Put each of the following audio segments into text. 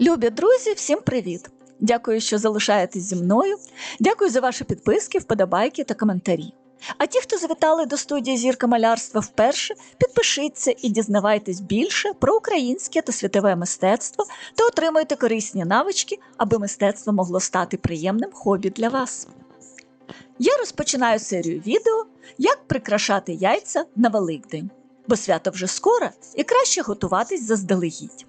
Любі друзі, всім привіт! Дякую, що залишаєтесь зі мною. Дякую за ваші підписки, вподобайки та коментарі. А ті, хто завітали до студії зірка малярства вперше, підпишіться і дізнавайтесь більше про українське та світове мистецтво та отримуйте корисні навички, аби мистецтво могло стати приємним хобі для вас. Я розпочинаю серію відео, як прикрашати яйця на Великдень, бо свято вже скоро і краще готуватись заздалегідь.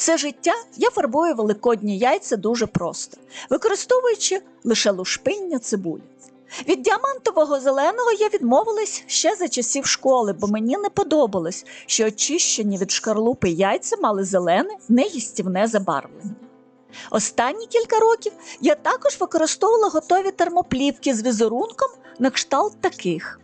Все життя я фарбую великодні яйця дуже просто, використовуючи лише лушпиння цибулі. Від діамантового зеленого я відмовилась ще за часів школи, бо мені не подобалось, що очищені від шкарлупи яйця мали зелене, неїстівне забарвлення. Останні кілька років я також використовувала готові термоплівки з візерунком на кшталт таких.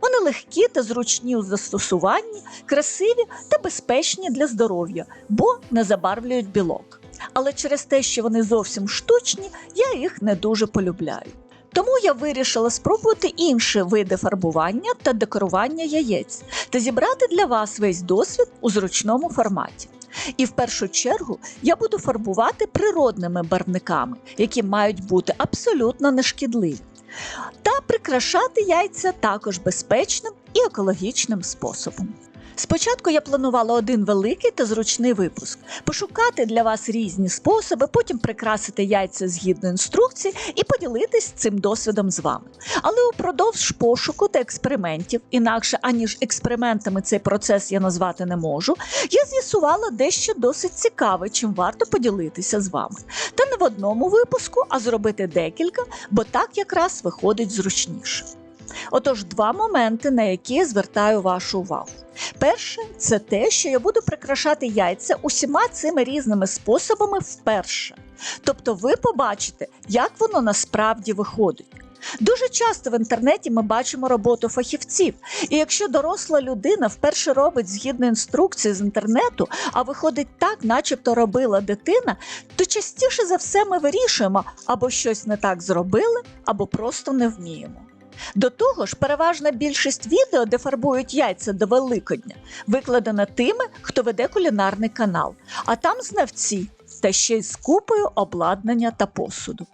Вони легкі та зручні у застосуванні, красиві та безпечні для здоров'я, бо не забарвлюють білок. Але через те, що вони зовсім штучні, я їх не дуже полюбляю. Тому я вирішила спробувати інші види фарбування та декорування яєць та зібрати для вас весь досвід у зручному форматі. І в першу чергу я буду фарбувати природними барвниками, які мають бути абсолютно нешкідливі, та прикрашати яйця також безпечним і екологічним способом. Спочатку я планувала один великий та зручний випуск, пошукати для вас різні способи, потім прикрасити яйця згідно інструкцій і поділитись цим досвідом з вами. Але упродовж пошуку та експериментів, інакше аніж експериментами цей процес я назвати не можу, я з'ясувала дещо досить цікаве, чим варто поділитися з вами. Та не в одному випуску, а зробити декілька, бо так якраз виходить зручніше. Отож, два моменти, на які я звертаю вашу увагу. Перше, це те, що я буду прикрашати яйця усіма цими різними способами вперше. Тобто ви побачите, як воно насправді виходить. Дуже часто в інтернеті ми бачимо роботу фахівців, і якщо доросла людина вперше робить згідно інструкції з інтернету, а виходить так, начебто робила дитина, то частіше за все ми вирішуємо або щось не так зробили, або просто не вміємо. До того ж, переважна більшість відео, де фарбують яйця до Великодня, викладена тими, хто веде кулінарний канал, а там знавці та ще й з купою обладнання та посуду.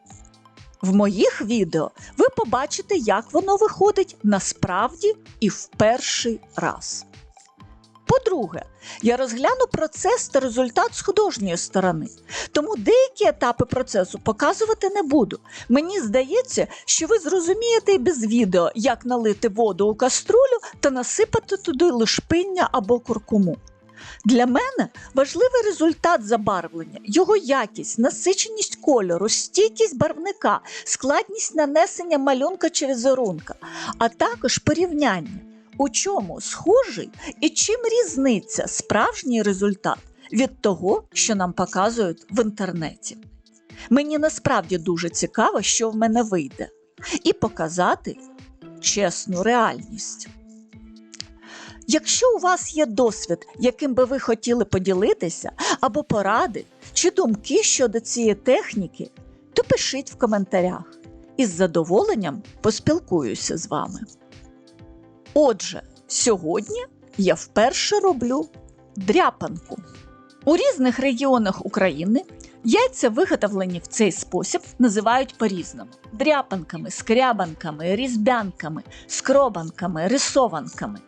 В моїх відео ви побачите, як воно виходить насправді і в перший раз. По-друге, я розгляну процес та результат з художньої сторони, тому деякі етапи процесу показувати не буду. Мені здається, що ви зрозумієте і без відео, як налити воду у каструлю та насипати туди лишпиння або куркуму. Для мене важливий результат забарвлення, його якість, насиченість кольору, стійкість барвника, складність нанесення малюнка чи візерунка, а також порівняння, у чому схожий і чим різниця справжній результат від того, що нам показують в інтернеті. Мені насправді дуже цікаво, що в мене вийде, і показати чесну реальність. Якщо у вас є досвід, яким би ви хотіли поділитися, або поради чи думки щодо цієї техніки, то пишіть в коментарях. Із задоволенням поспілкуюся з вами. Отже, сьогодні я вперше роблю дряпанку. У різних регіонах України яйця, виготовлені в цей спосіб, називають по-різному: дряпанками, скрябанками, різьбянками, скробанками, рисованками.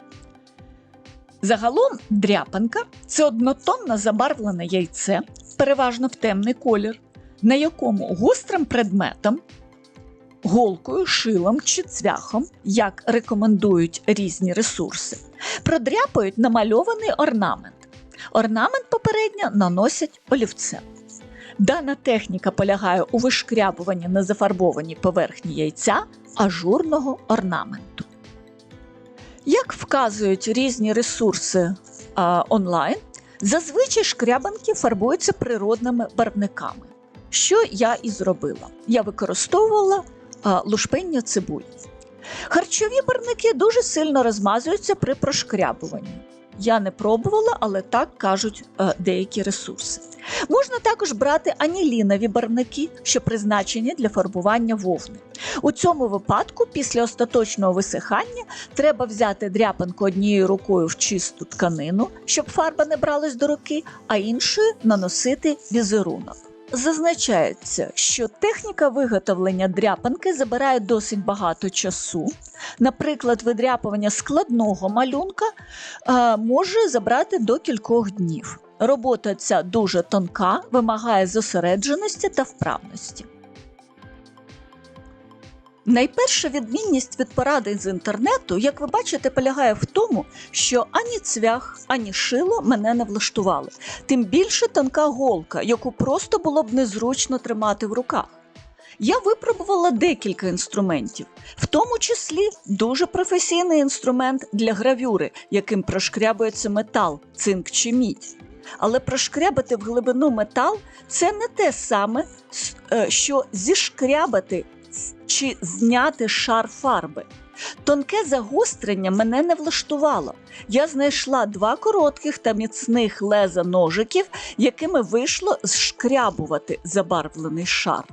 Загалом дряпанка це однотонно забарвлене яйце, переважно в темний колір, на якому гострим предметом, голкою, шилом чи цвяхом, як рекомендують різні ресурси, продряпають намальований орнамент. Орнамент попередньо наносять олівцем. Дана техніка полягає у вишкрябуванні на зафарбованій поверхні яйця ажурного орнаменту. Як вказують різні ресурси а, онлайн, зазвичай шкрябанки фарбуються природними барвниками. Що я і зробила? Я використовувала лушпиння цибулі. Харчові барвники дуже сильно розмазуються при прошкрябуванні. Я не пробувала, але так кажуть деякі ресурси. Можна також брати анілінові барвники, що призначені для фарбування вовни. У цьому випадку, після остаточного висихання, треба взяти дряпанку однією рукою в чисту тканину, щоб фарба не бралась до руки, а іншою наносити візерунок. Зазначається, що техніка виготовлення дряпанки забирає досить багато часу. Наприклад, видряпування складного малюнка е, може забрати до кількох днів. Робота ця дуже тонка, вимагає зосередженості та вправності. Найперша відмінність від поради з інтернету, як ви бачите, полягає в тому, що ані цвях, ані шило мене не влаштували. Тим більше тонка голка, яку просто було б незручно тримати в руках. Я випробувала декілька інструментів, в тому числі дуже професійний інструмент для гравюри, яким прошкрябується метал, цинк чи мідь. Але прошкрябати в глибину метал це не те саме, е, що зішкрябати чи зняти шар фарби. Тонке загострення мене не влаштувало. Я знайшла два коротких та міцних леза ножиків, якими вийшло зшкрябувати забарвлений шар.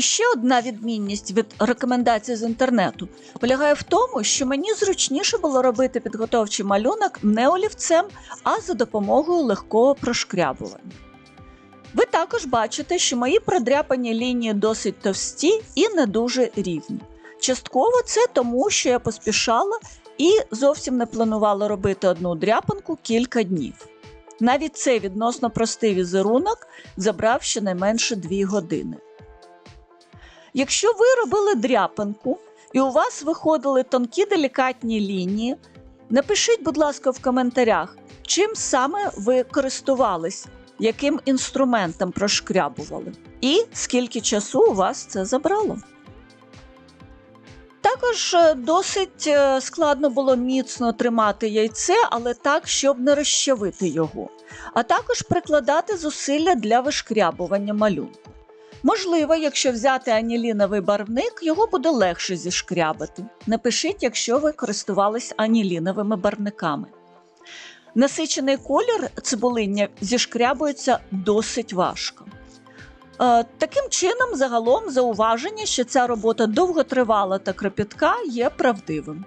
І ще одна відмінність від рекомендацій з інтернету полягає в тому, що мені зручніше було робити підготовчий малюнок не олівцем, а за допомогою легкого прошкрябування. Ви також бачите, що мої продряпані лінії досить товсті і не дуже рівні. Частково це тому, що я поспішала і зовсім не планувала робити одну дряпанку кілька днів. Навіть цей відносно простий візерунок забрав щонайменше 2 години. Якщо ви робили дряпанку і у вас виходили тонкі делікатні лінії, напишіть, будь ласка, в коментарях, чим саме ви користувались, яким інструментом прошкрябували, і скільки часу у вас це забрало. Також е, досить е, складно було міцно тримати яйце, але так, щоб не розчавити його, а також прикладати зусилля для вишкрябування малюнку. Можливо, якщо взяти аніліновий барвник, його буде легше зішкрябати. Напишіть, якщо ви користувались аніліновими барвниками. Насичений колір цибулиння зішкрябується досить важко. Е, Таким чином, загалом, зауваження, що ця робота довготривала та кропітка, є правдивим.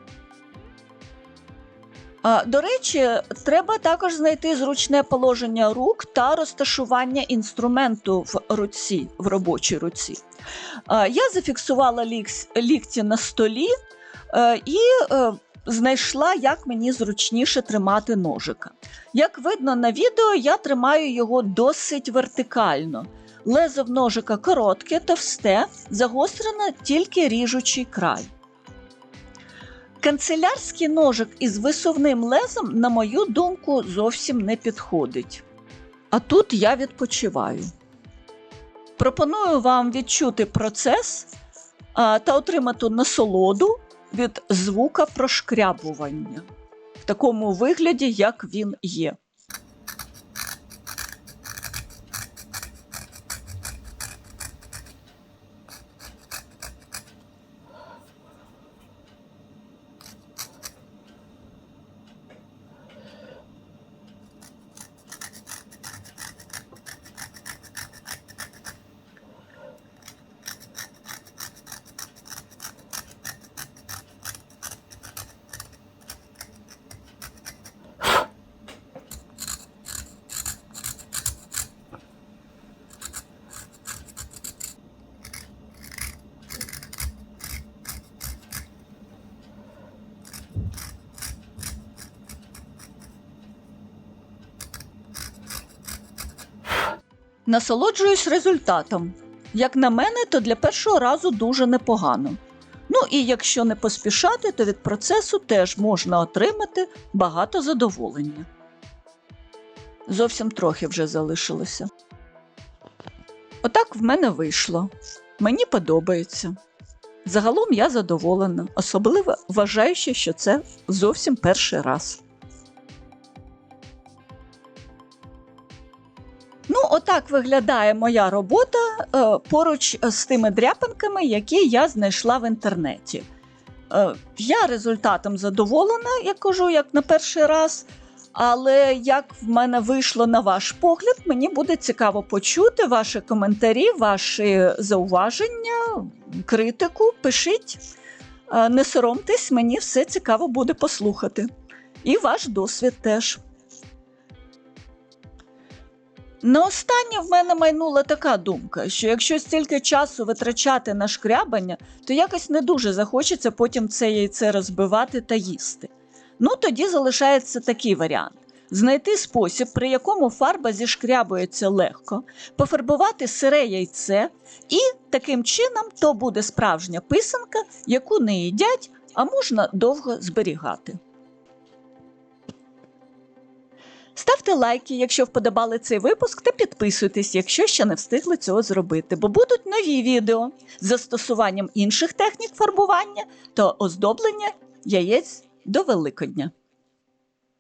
До речі, треба також знайти зручне положення рук та розташування інструменту в руці, в робочій руці. Я зафіксувала лікті на столі е, і е, знайшла, як мені зручніше тримати ножика. Як видно на відео, я тримаю його досить вертикально. Лезо в ножика коротке, товсте, загострене тільки ріжучий край. Канцелярський ножик із висувним лезом, на мою думку, зовсім не підходить. А тут я відпочиваю. Пропоную вам відчути процес а, та отримати насолоду від звука прошкрябування в такому вигляді, як він є. Насолоджуюсь результатом. Як на мене, то для першого разу дуже непогано. Ну і якщо не поспішати, то від процесу теж можна отримати багато задоволення. Зовсім трохи вже залишилося. Отак в мене вийшло. Мені подобається. Загалом я задоволена, особливо вважаючи, що це зовсім перший раз. Отак виглядає моя робота е, поруч з тими дряпинками, які я знайшла в інтернеті. Е, Я результатом задоволена, я кажу, як на перший раз. Але як в мене вийшло на ваш погляд, мені буде цікаво почути ваші коментарі, ваші зауваження, критику. Пишіть, Е, не соромтесь, мені все цікаво буде послухати. І ваш досвід теж. На останнє в мене майнула така думка, що якщо стільки часу витрачати на шкрябання, то якось не дуже захочеться потім це яйце розбивати та їсти. Ну тоді залишається такий варіант: знайти спосіб, при якому фарба зішкрябується легко, пофарбувати сире яйце, і таким чином то буде справжня писанка, яку не їдять, а можна довго зберігати. Ставте лайки, якщо вподобали цей випуск, та підписуйтесь, якщо ще не встигли цього зробити, бо будуть нові відео з застосуванням інших технік фарбування та оздоблення яєць до Великодня.